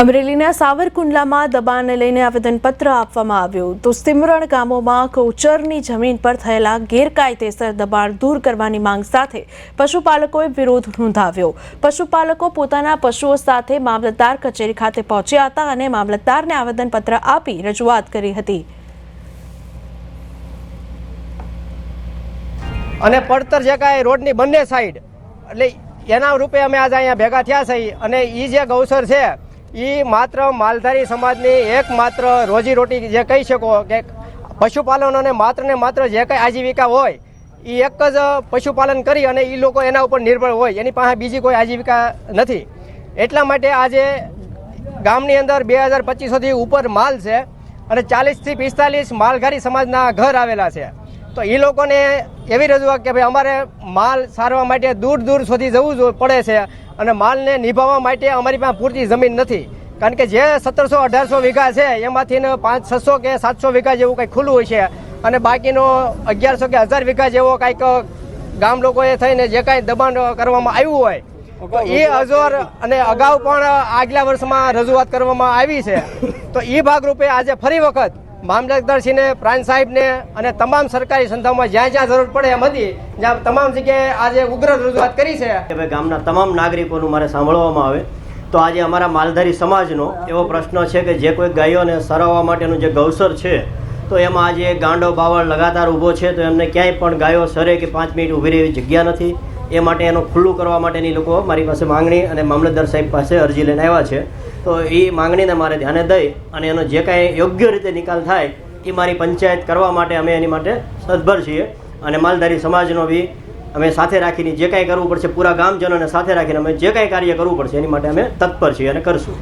અમરેલીના સાવરકુંડલામાં દબાણને લઈને આવેદનપત્ર આપવામાં આવ્યું. તો સિમરણ ગામોમાં ગૌચરની જમીન પર થયેલા ગેરકાયદેસર દબાણ દૂર કરવાની માંગ સાથે પશુપાલકોએ વિરોધ નોંધાવ્યો. પશુપાલકો પોતાના પશુઓ સાથે મામલતદાર કચેરી ખાતે પહોંચ્યા હતા અને મામલતદારને આવેદનપત્ર આપી રજૂઆત કરી હતી. અને પડતર જે કાંઈ રોડની બંને સાઈડ એટલે એના રૂપે અમે આજે અહીંયા ભેગા થયા છીએ અને એ જે ગૌસર છે એ માત્ર માલધારી સમાજની એકમાત્ર રોજીરોટી જે કહી શકો કે પશુપાલન અને માત્ર ને માત્ર જે કંઈ આજીવિકા હોય એ એક જ પશુપાલન કરી અને એ લોકો એના ઉપર નિર્ભર હોય, એની પાસે બીજી કોઈ આજીવિકા નથી. એટલા માટે આજે ગામની અંદર બે હજાર પચીસોથી ઉપર માલ છે અને ચાલીસથી પિસ્તાલીસ માલધારી સમાજના ઘર આવેલા છે. તો એ લોકોને એવી રજૂઆત કે ભાઈ અમારે માલ સારવા માટે દૂર દૂર સુધી જવું જો- પડે છે અને માલને નિભાવવા માટે અમારી પાસે પૂરતી જમીન નથી. કારણ કે જે સત્તરસો અઢારસો વીઘા છે એમાંથી પાંચ છસો કે સાતસો વીઘા જેવું કંઈક ખુલ્લું હોય છે અને બાકીનો અગિયારસો કે હજાર વીઘા જેવો કાંઈક ગામ લોકોએ થઈને જે કાંઈ દબાણ કરવામાં આવ્યું હોય તો એ અજોર અને અગાઉ પણ આગલા વર્ષમાં રજૂઆત કરવામાં આવી છે. તો એ ભાગરૂપે આજે ફરી વખત મામલતદારશ્રીને, પ્રાંત સાહેબને અને તમામ સરકારી સંસ્થાઓમાં જ્યાં જ્યાં જરૂર પડે એમ હતી, જ્યાં તમામ જગ્યાએ આજે ઉગ્ર રજૂઆત કરી છે. કે ભાઈ ગામના તમામ નાગરિકોનું મારે સાંભળવામાં આવે. તો આજે અમારા માલધારી સમાજનો એવો પ્રશ્ન છે કે જે કોઈ ગાયોને સરાવવા માટેનું જે ગૌસર છે, તો એમાં આજે ગાંડો બાવળ લગાતાર ઊભો છે, તો એમને ક્યાંય પણ ગાયો સરે કે પાંચ મિનિટ ઊભી રહેવી જગ્યા નથી. એ માટે એનું ખુલ્લું કરવા માટેની લોકો મારી પાસે માંગણી અને મામલતદાર સાહેબ પાસે અરજી લઈને આવ્યા છે. તો એ માંગણીને મારે ધ્યાને દઈ અને એનો જે કાંઈ યોગ્ય રીતે નિકાલ થાય, એ મારી પંચાયત કરવા માટે અમે એની માટે સદભર છીએ અને માલધારી સમાજનો બી અમે સાથે રાખીને જે કાંઈ કરવું પડશે, પૂરા ગામજનોને સાથે રાખીને અમે જે કાંઈ કાર્ય કરવું પડશે, એની માટે અમે તત્પર છીએ અને કરશું.